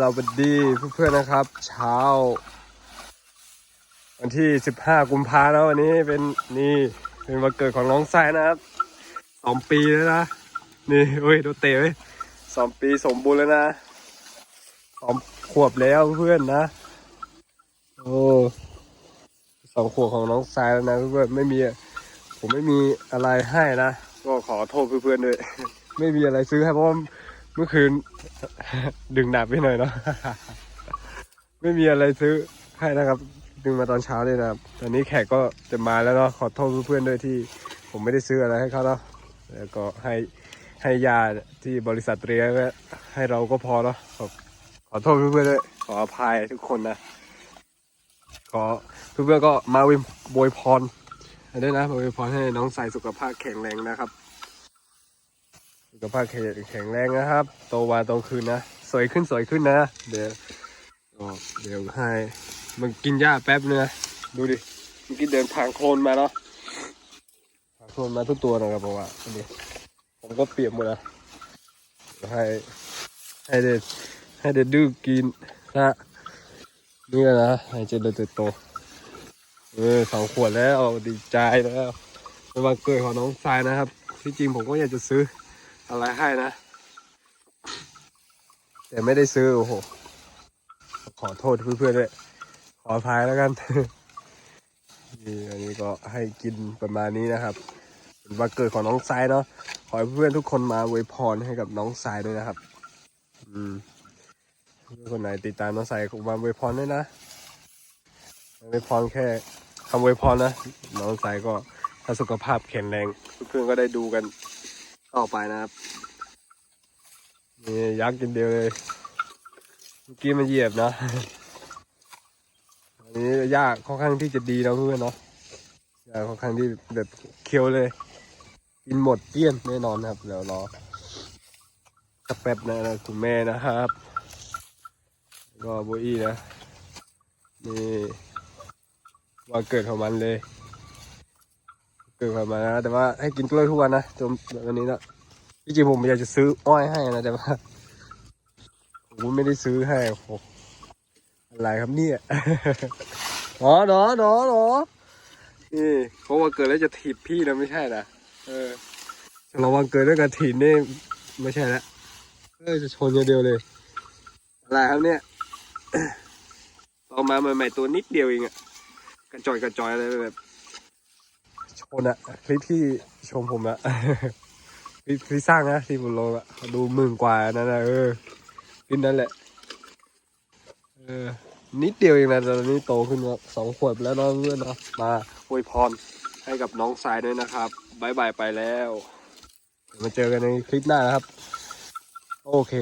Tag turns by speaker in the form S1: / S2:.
S1: สวัสดีเพื่อนๆนะครับ เช้า วันที่ 15 กุมภาแล้ววันนี้เป็นนี่เป็นวันเกิดของน้องทรายนะครับสองปีแล้วนะ นี่เฮ้ยโดนเตะเว้ยสองปีสมบูรณ์แล้วนะสองขวบแล้วเพื่อนนะ โอ้สองขวบของน้องทรายแล้วนะเพื่อนไม่มี ผมไม่มีอะไรให้นะ ก็ขอโทษเพื่อนๆด้วย ไม่มีอะไรซื้อให้เพราะว่า เมื่อคืน ดึงหนักไปหน่อยเนาะ ไม่มีอะไรซื้อให้นะครับ ดึงมาตอนเช้าเลยนะครับ ตอนนี้แขกก็จะมาแล้วเนาะ ขอโทษเพื่อนๆด้วยที่ผมไม่ได้ซื้ออะไรให้เขาเนาะ แล้วก็ให้ให้ยาที่บริษัทเตรียมไว้ให้เราก็พอเนาะขอขอโทษเพื่อนๆด้วย ขออภัยทุกคนนะขอเพื่อนๆก็มาวิมบวยพรด้วยนะบวยพรให้น้องสายสุขภาพแข็งแรงนะครับ สุขภาพแข็งแข็งแรงนะครับ โตวันโตคืนนะ สวยขึ้นสวยขึ้นนะ เดี๋ยวเดี๋ยวให้มันกินหญ้าแป๊บเนื้อะดูดิเมื่อกี้เดินทางโคลนมาเนาะทางโคลนมาทุกตัวนะครับเพราะว่าอันนี้ผมก็เปียกหมดแล้วให้ให้เด็ดให้เด็ดดื้อกินนะนี่แหละนะให้เจริญเติบโตเออสองขวดแล้วดีใจแล้วเป็นวันเกิดของน้องทรายนะครับ ที่จริงผมก็อยากจะซื้อ อะไรให้นะ แต่ไม่ได้ซื้อ โอ้โห ขอโทษเพื่อนๆด้วย ขออภัยแล้วกัน นี่อันนี้ก็ให้กินประมาณนี้นะครับเป็นวันเกิดของน้องทรายเนาะ ขอให้เพื่อนทุกคนมาอวยพรให้กับน้องทรายด้วยนะครับ อืมเพื่อนคนไหนติดตามน้องทรายมาอวยพรด้วยนะอวยพรแค่คำอวยพรนะ น้องทรายก็ถ้าสุขภาพแข็งแรงเพื่อนๆก็ได้ดูกัน ต่อไปนะครับนี่ยักษ์กินเดียวเลยเมื่อกี้มันเหยียบนะอันนี้ยากค่อนข้างที่จะดีนะเพื่อนเนาะยากค่อนข้างที่แบบเคี้ยวเลย กินหมดเกลี้ยนแน่นอนครับเดี๋ยวรอสักแป๊บนะนะคุณแม่นะครับก็โบอี้นะนี่วันเกิดของมันเลย เกิดของมันะแต่ว่าให้กินกล้วยทุกวันนะจนวันนี้นะที่จริงผมอยากจะซื้ออ้อยให้นะแต่ว่าผมไม่ได้ซื้อให้โอ้โหอะไรครับเนี่ยหนอหนอหนอหนอนี่เพราะว่าเกิดแล้วจะถีบพี่นะไม่ใช่นะเออระวังเกิดด้วยการถีบนี่ไม่ใช่ละเออจะชนอย่างเดียวเลย อะไรครับเนี่ยตอมาใหม่ๆตัวนิดเดียวเองอะกระจอยกระจอยอะไรแบบ ชนอะคลิปที่ชมผมอะคลิปที่สร้างนะที่ผมลงอะดูหมื่นกว่านั่นนะเออขึ้นนั่นแหละเออนิดเดียวเองนะแต่ตอนนี้โตขึ้นล้วสองขวบแล้วเนาะเพื่อนเนาะมาอวยพรให้กับน้องสายด้วยนะครับบายบายไปแล้วเดี๋ยวมาเจอกันในคลิปหน้านะครับ โอเค